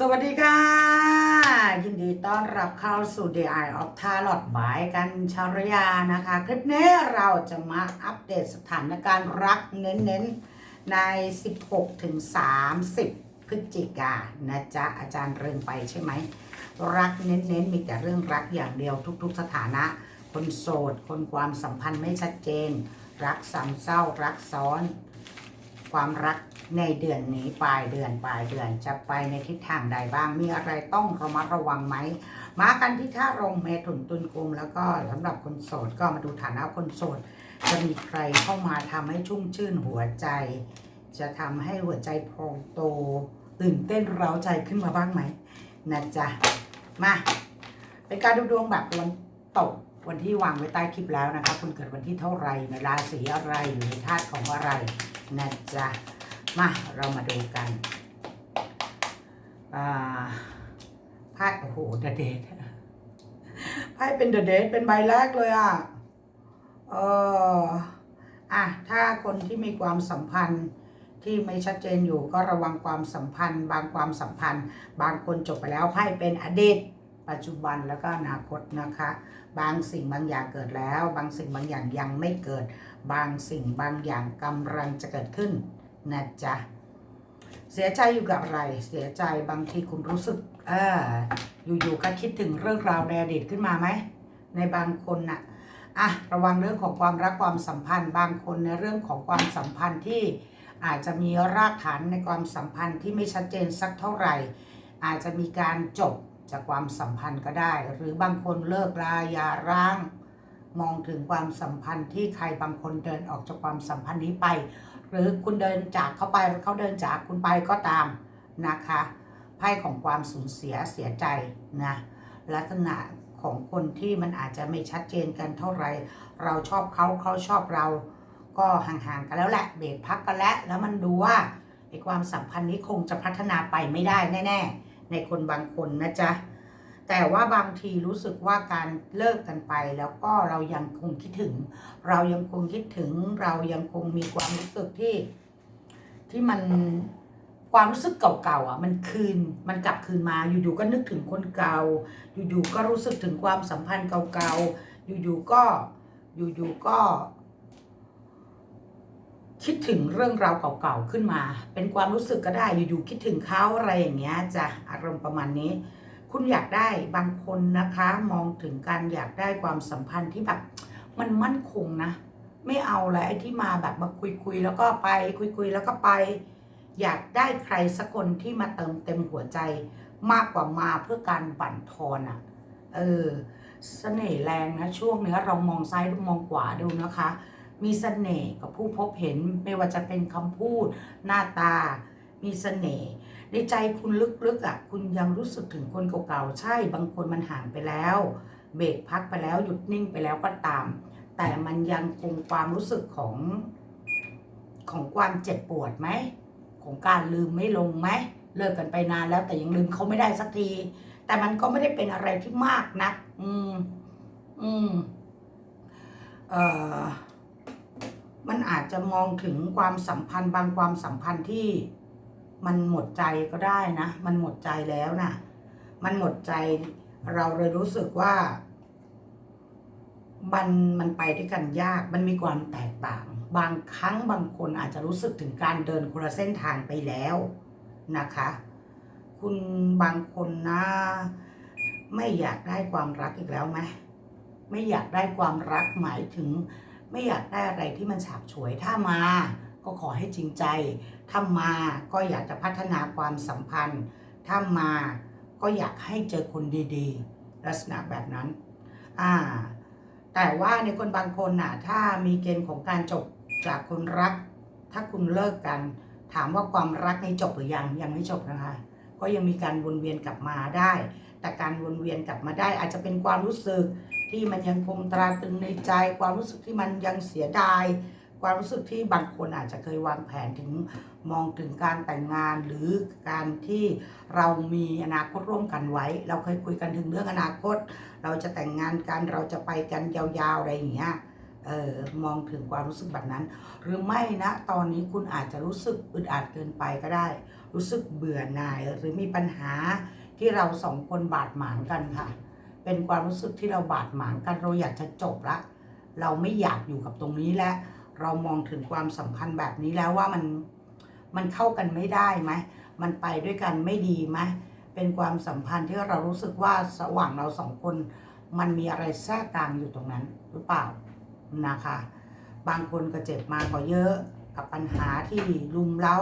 สวัสดีค่ะ ยินดีต้อนรับเข้าสู่ The Eye of Tarot บายกันชารยานะคะ คลิปนี้เราจะมาอัปเดตสถานการณ์รักเน้นๆ ใน 16ถึง30พฤศจิกานนะจ๊ะ อาจารย์เริงไปใช่ไหม รักเน้นๆ มีแต่เรื่องรักอย่างเดียวทุกๆสถานะ คนโสด คนความสัมพันธ์ไม่ชัดเจน รักสามเศร้ารักซ้อน ความรักในเดือนนี้ปลายเดือนปลายเดือนจะไปในทิศทางใดบ้าง มีอะไรต้องระมัดระวังไหม มากันที่ท่าลงเมถุนตุลกุมแล้วก็สำหรับคนโสดก็มาดูฐานะคนโสด จะมีใครเข้ามาทำให้ชุ่มชื่นหัวใจ จะทำให้หัวใจพองโต ตื่นเต้นเร้าใจขึ้นมาบ้างไหมนะจ๊ะมาเป็นการดูดวงแบบวันตกวันที่วางไว้ใต้คลิปแล้วนะคะคุณเกิดวันที่เท่าไหรในราศีอะไรอยู่ในธาตุของอะไร นะจ๊ะ มาเรามาดูกันอไพ่โอ้โหเดเดทไพ่เป็นเดเดทเป็นใบแรกเลยอะเอออะถ้าคนที่มีความสัมพันธ์ที่ไม่ชัดเจนอยู่ก็ระวังความสัมพันธ์ บางความสัมพันธ์ บางคนจบไปแล้วไพ่เป็นอดีตปัจจุบันแล้วก็อนาคตนะคะ บางสิ่งบางอย่างเกิดแล้ว บางสิ่งบางอย่างยังไม่เกิด บางสิ่งบางอย่างกำลังจะเกิดขึ้นนะจ๊ะ เสียใจอยู่กับอะไร เสียใจบางทีคุณรู้สึก เอออยู่ๆก็คิดถึงเรื่องราวในอดีตขึ้นมาไหม ในบางคนน่ะอะระวังเรื่องของความรักความสัมพันธ์ บางคนในเรื่องของความสัมพันธ์ที่อาจจะมีรากฐานในความสัมพันธ์ที่ไม่ชัดเจนสักเท่าไหร่ อาจจะมีการจบจากความสัมพันธ์ก็ได้ หรือบางคนเลิกลาย่าร้าง มองถึงความสัมพันธ์ที่ใครบางคนเดินออกจากความสัมพันธ์นี้ไป หรือคุณเดินจากเขาไปหรือเขาเดินจากคุณไปก็ตามนะคะไพ่ของความสูญเสียเสียใจนะลักษณะของคนที่มันอาจจะไม่ชัดเจนกันเท่าไหร่ เราชอบเขาเขาชอบเรา ก็ห่างๆกันแล้วแหละเบรกพักกันแล้วแล้วมันดูว่าไอ้ความสัมพันธ์นี้คงจะพัฒนาไปไม่ได้แน่ ๆ ในคนบางคนนะจ๊ะ แต่ว่าบางทีรู้สึกว่าการเลิกกันไป แล้วก็เรายังคงคิดถึง เรายังคงคิดถึง เรายังคงมีความรู้สึกที่ ที่มันความรู้สึกเก่าๆอะ มันคืนมันกลับคืนมา อยู่ๆก็นึกถึงคนเก่า อยู่ๆก็รู้สึกถึงความสัมพันธ์เก่าๆอยู่ๆก็อยู่ๆก็คิดถึงเรื่องราวเก่าๆขึ้นมา เป็นความรู้สึกก็ได้อยู่ๆคิดถึงเขาอะไรอย่างเงี้ยจะอารมณ์ประมาณนี้ คุณอยากได้บางคนนะคะ มองถึงการอยากได้ความสัมพันธ์ที่แบบมันมั่นคงนะ ไม่เอาอะไรที่มาแบบมาคุยคุยๆแล้วก็ไปคุยคุยๆแล้วก็ไป อยากได้ใครสักคนที่มาเติมเต็มหัวใจมากกว่ามาเพื่อการบั่นทอนอะ่ะ เออเสน่ห์แรงนะช่วงเนี้ยเรามองซ้ายมองขวาดูนะคะ มีเสน่ห์กับผู้พบเห็นไม่ว่าจะเป็นคำพูดหน้าตา มีเสน่ห์ ในใจคุณลึกๆอะคุณยังรู้สึกถึงคนเก่าๆ ใช่บางคนมันห่างไปแล้ว เบรกพักไปแล้วหยุดนิ่งไปแล้วก็ตาม แต่มันยังคงความรู้สึกของของความเจ็บปวดไหม ของการลืมไม่ลงไหม เลิกกันไปนานแล้วแต่ยังลืมเขาไม่ได้สักที แต่มันก็ไม่ได้เป็นอะไรที่มากนัก อืม อืม เอ่อ มันอาจจะมองถึงความสัมพันธ์บางความสัมพันธ์ที่ มันหมดใจก็ได้นะ มันหมดใจแล้วนะมันหมดใจเราเลยรู้สึกว่า มันมันไปด้วยกันยาก มันมีความแตกต่าง บางครั้งบางคนอาจจะรู้สึกถึงการเดินคนละเส้นทางไปแล้วนะคะ คุณบางคนนะ ไม่อยากได้ความรักอีกแล้วไหมไม่อยากได้ความรักหมายถึง ไม่อยากได้อะไรที่มันฉาบฉวยถ้ามา ก็ขอให้จริงใจ ถ้ามาก็อยากจะพัฒนาความสัมพันธ์ ถ้ามาก็อยากให้เจอคนดีๆ ลักษณะแบบนั้น อ่า แต่ว่าในคนบางคนน่ะ ถ้ามีเกณฑ์ของการจบจากคนรัก ถ้าคุณเลิกกัน ถามว่าความรักนี้จบหรือยัง ยังไม่จบนะคะ ก็ยังมีการวนเวียนกลับมาได้ แต่การวนเวียนกลับมาได้ อาจจะเป็นความรู้สึกที่มันยังคงตราตรึงในใจ ความรู้สึกที่มันยังเสียดาย ความรู้สึกที่บางคนอาจจะเคยวางแผนถึงมองถึงการแต่งงานหรือการที่เรามีอนาคตร่วมกันไว้ เราเคยคุยกันถึงเรื่องอนาคต เราจะแต่งงานกันเราจะไปกันยาวๆอะไรอย่างเงี้ยเออมองถึงความรู้สึกแบบนั้น หรือไม่นะตอนนี้คุณอาจจะรู้สึกอึดอัดเกินไปก็ได้ รู้สึกเบื่อหน่ายหรือมีปัญหาที่เราสองคนบาดหมางกันค่ะ เป็นความรู้สึกที่เราบาดหมางกันเราอยากจะจบละ เราไม่อยากอยู่กับตรงนี้แล้ว เรามองถึงความสัมพันธ์แบบนี้แล้วว่ามันมันเข้ากันไม่ได้ไหมมันไปด้วยกันไม่ดีไหมเป็นความสัมพันธ์ที่เรารู้สึกว่าระหว่างเราสองคน มันมีอะไรแทรกกลางอยู่ตรงนั้นหรือเปล่านะคะ บางคนก็เจ็บมาก็เยอะกับปัญหาที่ลุมเล้า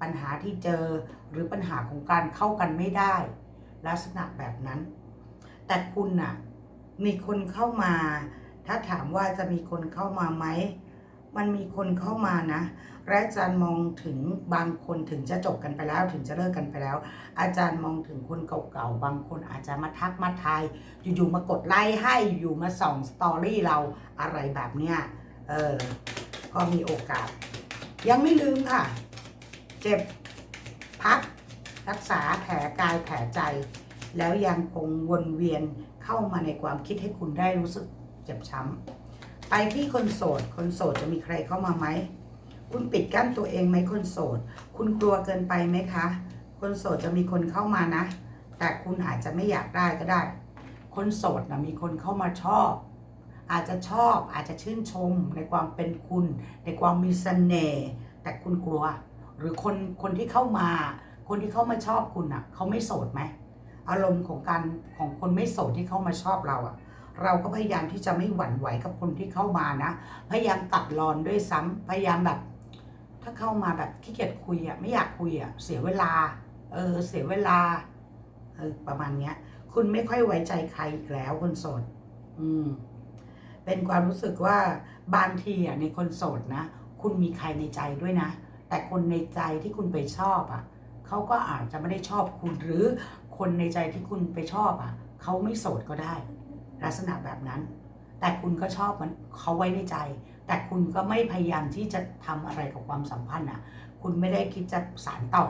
ปัญหาที่เจอหรือปัญหาของการเข้ากันไม่ได้ ลักษณะแบบนั้น แต่คุณน่ะมีคนเข้ามา ถ้าถามว่าจะมีคนเข้ามาไหม มันมีคนเข้ามานะและอาจารย์มองถึงบางคนถึงจะจบกันไปแล้ว ถึงจะเลิกกันไปแล้ว อาจารย์มองถึงคนเก่าๆบางคนอาจจะมาทักมาทาย อยู่ๆมากดไลค์ให้อยู่มาส่องสตอรี่เราอะไรแบบเนี้ยเออก็มีโอกาส ยังไม่ลืมค่ะ เจ็บพัก รักษาแผลกายแผลใจ แล้วยังคงวนเวียนเข้ามาในความคิดให้คุณได้รู้สึกเจ็บช้ำ ไปที่คนโสด คนโสดจะมีใครเข้ามาไหม คุณปิดกั้นตัวเองไหมคนโสด คุณกลัวเกินไปไหมคะ คนโสดจะมีคนเข้ามานะ แต่คุณอาจจะไม่อยากได้ก็ได้ คนโสดนะมีคนเข้ามาชอบ อาจจะชอบอาจจะชื่นชมในความเป็นคุณ ในความมีเสน่ห์ แต่คุณกลัว หรือคนคนที่เข้ามา คนที่เข้ามาชอบคุณอะ เขาไม่โสดไหม อารมณ์ของการของคนไม่โสดที่เข้ามาชอบเราอะ เราก็พยายามที่จะไม่หวั่นไหวกับคนที่เข้ามานะ พยายามตัดรอนด้วยซ้ำพยายามแบบ ถ้าเข้ามาแบบขี้เกียจคุยอะไม่อยากคุยอะเสียเวลา เออ เสียเวลาเออประมาณเนี้ย คุณไม่ค่อยไว้ใจใครอีกแล้วคนโสด อืม เป็นความรู้สึกว่าบางทีอะในคนโสดนะคุณมีใครในใจด้วยนะ แต่คนในใจที่คุณไปชอบอะเขาก็อาจจะไม่ได้ชอบคุณหรือคนในใจที่คุณไปชอบอะเขาไม่โสดก็ได้ ลักษณะแบบนั้น แต่คุณก็ชอบมันเขาไว้ในใจ แต่คุณก็ไม่พยายามที่จะทำอะไรกับความสัมพันธ์อะ คุณไม่ได้คิดจะสานต่อ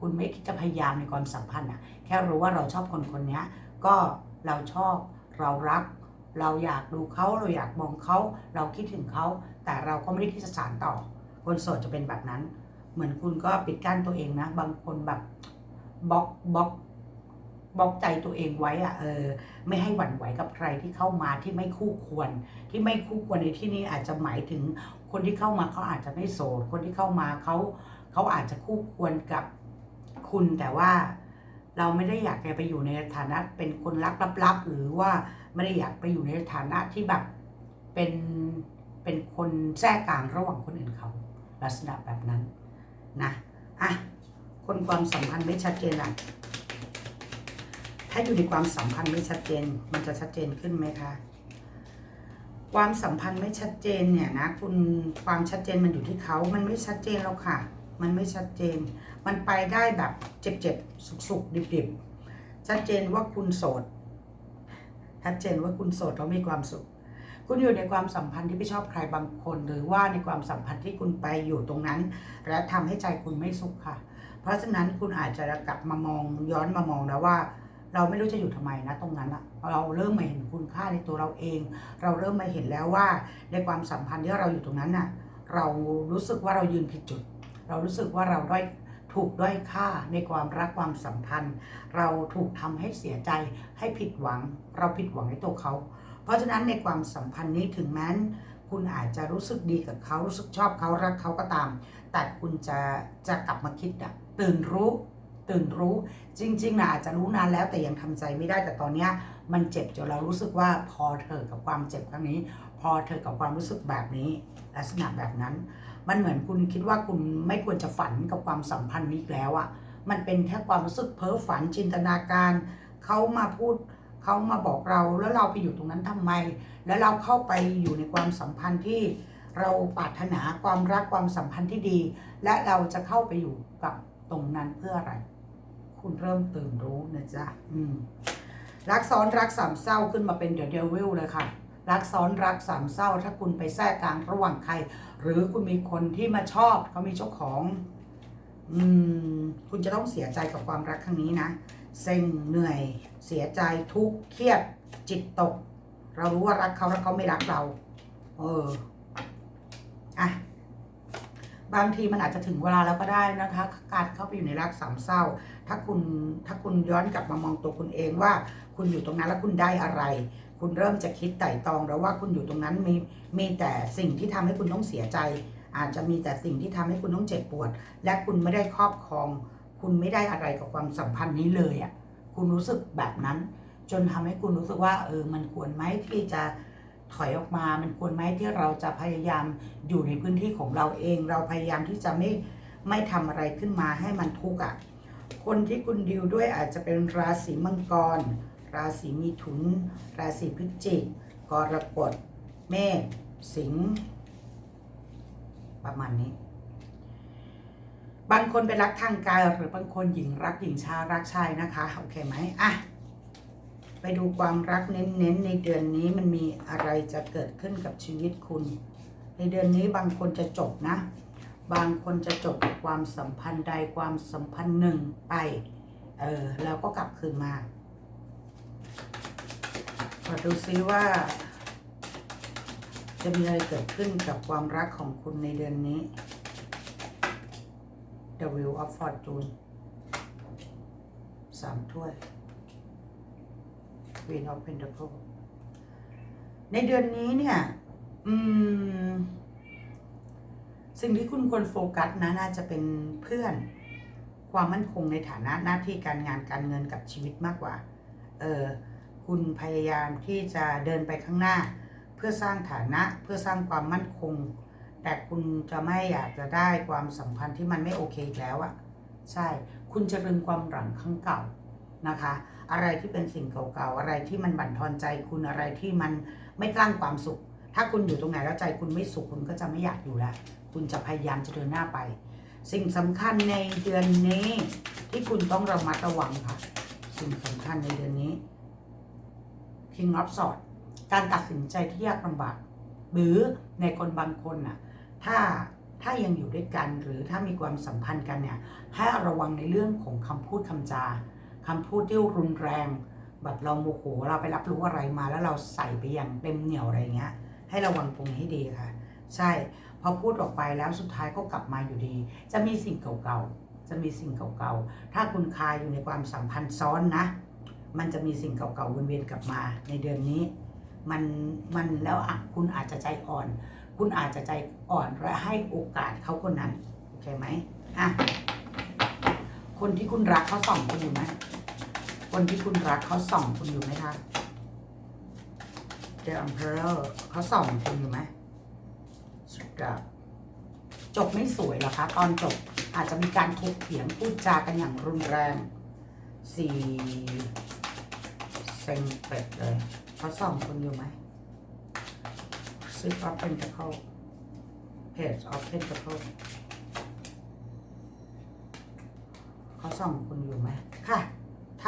คุณไม่คิดจะพยายามในความสัมพันธ์อะ แค่รู้ว่าเราชอบคนคนนี้ก็เราชอบเรารัก เราอยากดูเขาเราอยากมองเขาเราคิดถึงเขา แต่เราก็ไม่ได้ที่จะสานต่อ คนโสดจะเป็นแบบนั้น เหมือนคุณก็ปิดกั้นตัวเองนะ บางคนแบบบล็อกบล็อก บล็อกใจตัวเองไว้อะเออไม่ให้หวั่นไหวกับใครที่เข้ามาที่ไม่คู่ควร ที่ไม่คู่ควรในที่นี้อาจจะหมายถึงคนที่เข้ามาเขาอาจจะไม่โสดคนที่เข้ามาเขาเขาอาจจะคู่ควรกับคุณแต่ว่าเราไม่ได้อยากไปอยู่ในฐานะเป็นคนรักลับๆหรือว่าไม่ได้อยากไปอยู่ในฐานะที่แบบเป็นเป็นคนแทรกกลางระหว่างคนอื่นเขา ลักษณะแบบนั้นนะอะคนความสัมพันธ์ไม่ชัดเจนอะ ถ้าอยู่ในความสัมพันธ์ไม่ชัดเจน มันจะชัดเจนขึ้นไหมคะ ความสัมพันธ์ไม่ชัดเจนเนี่ยนะคุณความชัดเจนมันอยู่ที่เขามันไม่ชัดเจนแล้วค่ะ มันไม่ชัดเจน มันไปได้แบบเจ็บๆสุกๆดิบๆ ชัดเจนว่าคุณโสดชัดเจนว่าคุณโสดแล้วมีความสุข คุณอยู่ในความสัมพันธ์ที่ไม่ชอบใครบางคน หรือว่าในความสัมพันธ์ที่คุณไปอยู่ตรงนั้น และทำให้ใจคุณไม่สุขค่ะ เพราะฉะนั้นคุณอาจจะกลับมามองย้อนมามองแล้วว่า เราไม่รู้จะอยู่ทำไมนะตรงนั้นอะเราเริ่มมาเห็นคุณค่าในตัวเราเอง เราเริ่มมาเห็นแล้วว่าในความสัมพันธ์ที่เราอยู่ตรงนั้นน่ะเรารู้สึกว่าเรายืนผิดจุด เรารู้สึกว่าเราด้อยถูกด้อยค่าในความรักความสัมพันธ์ เราถูกทำให้เสียใจให้ผิดหวัง เราผิดหวังในตัวเขา เพราะฉะนั้นในความสัมพันธ์นี้ถึงแม้น คุณอาจจะรู้สึกดีกับเขารู้สึกชอบเขารักเขาก็ตาม แต่คุณจะจะกลับมาคิดอะตื่นรู้ ตื่นรู้ จริงๆนะอาจจะรู้นานแล้วแต่ยังทำใจไม่ได้แต่ตอนเนี้ยมันเจ็บจนเรารู้สึกว่าพอเธอกับความเจ็บครั้งนี้ พอเธอกับความรู้สึกแบบนี้ ลักษณะแบบนั้น มันเหมือนคุณคิดว่าคุณไม่ควรจะฝันกับความสัมพันธ์นี้แล้วอะมันเป็นแค่ความรู้สึกเพ้อฝันจินตนาการเขามาพูดเขามาบอกเราแล้วเราไปอยู่ตรงนั้นทำไม แล้วเราเข้าไปอยู่ในความสัมพันธ์ที่เราปรารถนาความรักความสัมพันธ์ที่ดี และเราจะเข้าไปอยู่กับตรงนั้นเพื่ออะไร คุณเริ่มตื่นรู้นะจ๊ะอืมรักซ้อนรักสามเศร้าขึ้นมาเป็นเด e เดวิลเลยค่ะ รักซ้อนรักสามเศร้า ถ้าคุณไปแทรกกลางระหว่างใคร หรือคุณมีคนที่มาชอบเขามีเจ้าของ อืม คุณจะต้องเสียใจกับความรักครั้งนี้นะเซ็งเหนื่อย เสียใจทุกข์เครียด จิตตก เรารู้ว่ารักเขาแล้วเขาไม่รักเรา เออ อะ บางทีมันอาจจะถึงเวลาแล้วก็ได้นะคะ การเข้าไปอยู่ในรักสามเศร้า ถ้าคุณถ้าคุณย้อนกลับมามองตัวคุณเองว่า คุณอยู่ตรงนั้นแล้วคุณได้อะไร คุณเริ่มจะคิดไต่ตรองแล้วว่าคุณอยู่ตรงนั้นมีมีแต่สิ่งที่ทำให้คุณต้องเสียใจ อาจจะมีแต่สิ่งที่ทำให้คุณต้องเจ็บปวด และคุณไม่ได้ครอบครอง คุณไม่ได้อะไรกับความสัมพันธ์นี้เลยอะคุณรู้สึกแบบนั้น จนทำให้คุณรู้สึกว่าเออมันควรไหมที่จะ ถอยออกมามันควรไหมที่เราจะพยายามอยู่ในพื้นที่ของเราเอง เราพยายามที่จะไม่ไม่ทำอะไรขึ้นมาให้มันทุกข์อะคนที่คุณดิวด้วยอาจจะเป็นราศีมังกร ราศีมิถุน ราศีพฤศจิกกรกฎเมษสิงห์ประมาณนี้ บางคนเป็นรักทางกายหรือบางคนหญิงรักหญิงชายรักชายนะคะ โอเคไหมอะ ไปดูความรักเน้นๆในเดือนนี้มันมีอะไรจะเกิดขึ้นกับชีวิตคุณ ในเดือนนี้บางคนจะจบนะ บางคนจะจบกับความสัมพันธ์ใดความสัมพันธ์หนึ่งไป เออแล้วก็กลับคืนมาขอดูซิว่า จะมีอะไรเกิดขึ้นกับความรักของคุณในเดือนนี้ The Wheel of Fortune สามถ้วย Queen of Pentacles ในเดือนนี้เนี่ย อืม สิ่งที่คุณควรโฟกัสนะน่าจะเป็นเพื่อน ความมั่นคงในฐานะหน้าที่การงานการเงินกับชีวิตมากกว่า เออ คุณพยายามที่จะเดินไปข้างหน้า เพื่อสร้างฐานะเพื่อสร้างความมั่นคง แต่คุณจะไม่อยากจะได้ความสัมพันธ์ที่มันไม่โอเคอีกแล้วอะใช่ คุณจะลืมความหลังครั้งเก่า นะคะ อะไรที่เป็นสิ่งเก่าๆ อะไรที่มันบั่นทอนใจคุณอะไรที่มันไม่กล้างความสุข ถ้าคุณอยู่ตรงไหนแล้วใจคุณไม่สุขคุณก็จะไม่อยากอยู่แล้ว คุณจะพยายามจะเดินหน้าไป สิ่งสำคัญในเดือนนี้ ที่คุณต้องระมัดระวังค่ะ สิ่งสำคัญในเดือนนี้ King of Swords การตัดสินใจที่ยากลำบาก หรือในคนบางคนน่ะ ถ้าถ้ายังอยู่ด้วยกันหรือถ้ามีความสัมพันธ์กันเนี่ย ให้ระวังในเรื่องของคำพูดคำจา คำพูดที่รุนแรงแบบเราโมโหเราไปรับรู้อะไรมา แล้วเราใส่ไปอย่างเต็มเหนียวอะไรเงี้ย ให้ระวังตรงนี้ให้ดีค่ะ ใช่พอพูดออกไปแล้วสุดท้ายก็กลับมาอยู่ดี จะมีสิ่งเก่าๆจะมีสิ่งเก่าๆถ้าคุณคายอยู่ในความสัมพันธ์ซ้อนนะ มันจะมีสิ่งเก่าๆวนเวียนกลับมาในเดือนนี้มันมันแล้วอะคุณอาจจะใจอ่อน คุณอาจจะใจอ่อนและให้โอกาสเขาคนนั้นโอเคไหมอะคนที่คุณรักเขาส่องคุณอยู่ไหม คนที่คุณรักเขาส่องคุณอยู่ไหมคะ The Emperor เขาส่องคุณอยู่ไหมสุดยอดจบไม่สวยหรอคะ ตอนจบอาจจะมีการถกเถียงพูดจากันอย่างรุนแรงสี่เซ็งเป็ดเลยเขาส่องคุณอยู่ไหม Six of Pentacles Page of Pentacles เขาส่องคุณอยู่ไหมค่ะ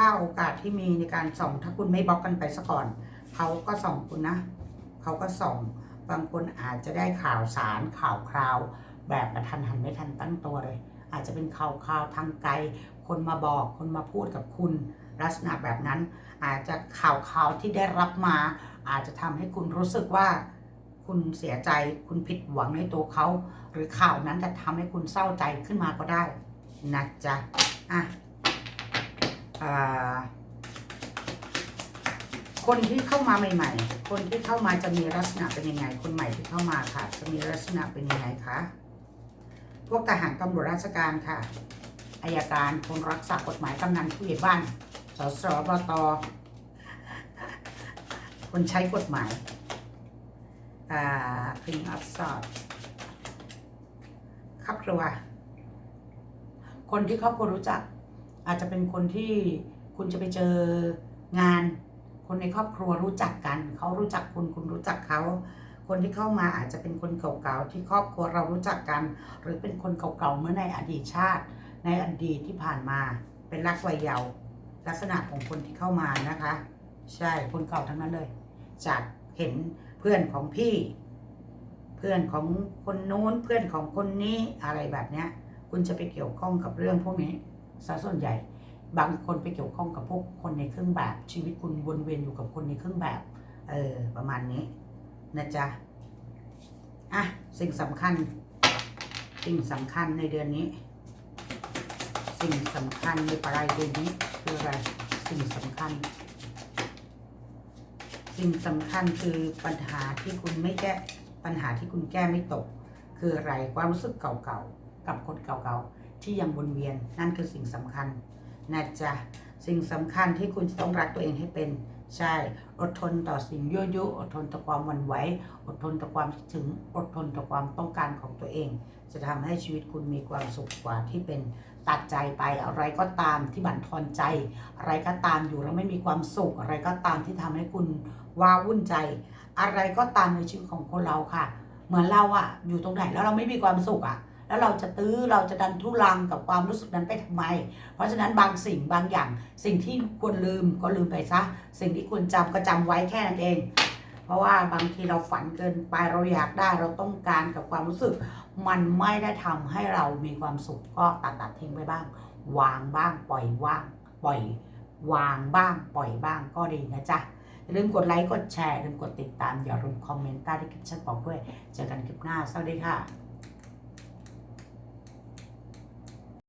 าโอกาสที่มีในการส่องถ้าคุณไม่บล็อกกันไปซะก่อน เขาก็ส่องคุณนะ เขาก็ส่อง บางคนอาจจะได้ข่าวสารข่าวคราว แบบกระทันหันไม่ทันตั้งตัวเลย อาจจะเป็นข่าวข่าวทางไกล คนมาบอกคนมาพูดกับคุณลักษณะแบบนั้น อาจจะข่าวข่าวที่ได้รับมา อาจจะทำให้คุณรู้สึกว่า คุณเสียใจคุณผิดหวังในตัวเขา หรือข่าวนั้นจะทำให้คุณเศร้าใจขึ้นมาก็ได้นะจ๊ะอะ คนที่เข้ามาใหม่ ๆ คนที่เข้ามาจะมีลักษณะเป็นยังไง คนใหม่ที่เข้ามาค่ะ จะมีลักษณะเป็นยังไงคะพวกทหารตำรวจราชการค่ะอายการคนรักษากฎหมายกำนันผู้ใหญ่บ้านสสบตคนใช้กฎหมายอ่าพิงอัพสอดครอบครัว คนที่ครอบครัวรู้จัก อาจจะเป็นคนที่คุณจะไปเจองาน คนในครอบครัวรู้จักกัน เขารู้จักคุณคุณรู้จักเขา คนที่เข้ามาอาจจะเป็นคนเก่าๆที่ครอบครัวเรารู้จักกัน หรือเป็นคนเก่าๆเมื่อในอดีตชาติ ในอดีตที่ผ่านมาเป็นรักวัยเยาว์ลักษณะของคนที่เข้ามานะคะ ใช่คนเก่าทั้งนั้นเลย จากเห็นเพื่อนของพี่ เพื่อนของคนนู้นเพื่อนของคนนี้อะไรแบบเนี้ย คุณจะไปเกี่ยวข้องกับเรื่องพวกนี้ ซะส่วนใหญ่ บางคนไปเกี่ยวข้องกับพวกคนในเครื่องแบบ ชีวิตคุณวนเวียนอยู่กับคนในเครื่องแบบ เออ ประมาณนี้นะจ๊ะ อะ สิ่งสำคัญ สิ่งสำคัญในเดือนนี้ สิ่งสำคัญในปลายเดือนนี้คืออะไร สิ่งสำคัญ สิ่งสำคัญคือปัญหาที่คุณไม่แก้ ปัญหาที่คุณแก้ไม่ตก คืออะไร ความรู้สึกเก่าๆ กับคนเก่าๆ ที่ยังวนเวียน นั่นคือสิ่งสำคัญนะจ๊ะสิ่งสำคัญที่คุณจะต้องรักตัวเองให้เป็นใช่ อดทนต่อสิ่งยั่วยุอดทนต่อความหวันไหวอดทนต่อความคิดถึงอดทนต่อความต้องการของตัวเอง จะทำให้ชีวิตคุณมีความสุขกว่าที่เป็นตัดใจไปอะไรก็ตามที่บั่นทอนใจ อะไรก็ตามอยู่แล้วไม่มีความสุข อะไรก็ตามที่ทำให้คุณว้าวุ่นใจ อะไรก็ตามในชีวิตของคนเราค่ะ เหมือนเราอะอยู่ตรงไหนแล้วเราไม่มีความสุขอะ แล้วเราจะตื้อเราจะดันทุรังกับความรู้สึกนั้นไปทำไม เพราะฉะนั้นบางสิ่งบางอย่าง สิ่งที่ควรลืมก็ลืมไปซะ สิ่งที่ควรจำก็จำไว้แค่นั้นเอง เพราะว่าบางทีเราฝันเกินไปเราอยากได้เราต้องการกับความรู้สึก มันไม่ได้ทำให้เรามีความสุขก็ตัดตัดทิ้งไปบ้าง วางบ้าง ปล่อยว่างปล่อยวางบ้าง ปล่อยบ้างก็ดีนะจ๊ะอย่าลืมกดไลค์กดแชร์อย่าลืมกดติดตามอย่าลืมคอมเมนต์ใต้คลิปฉันบอกด้วย เจอกันคลิปหน้า สวัสดีค่ะ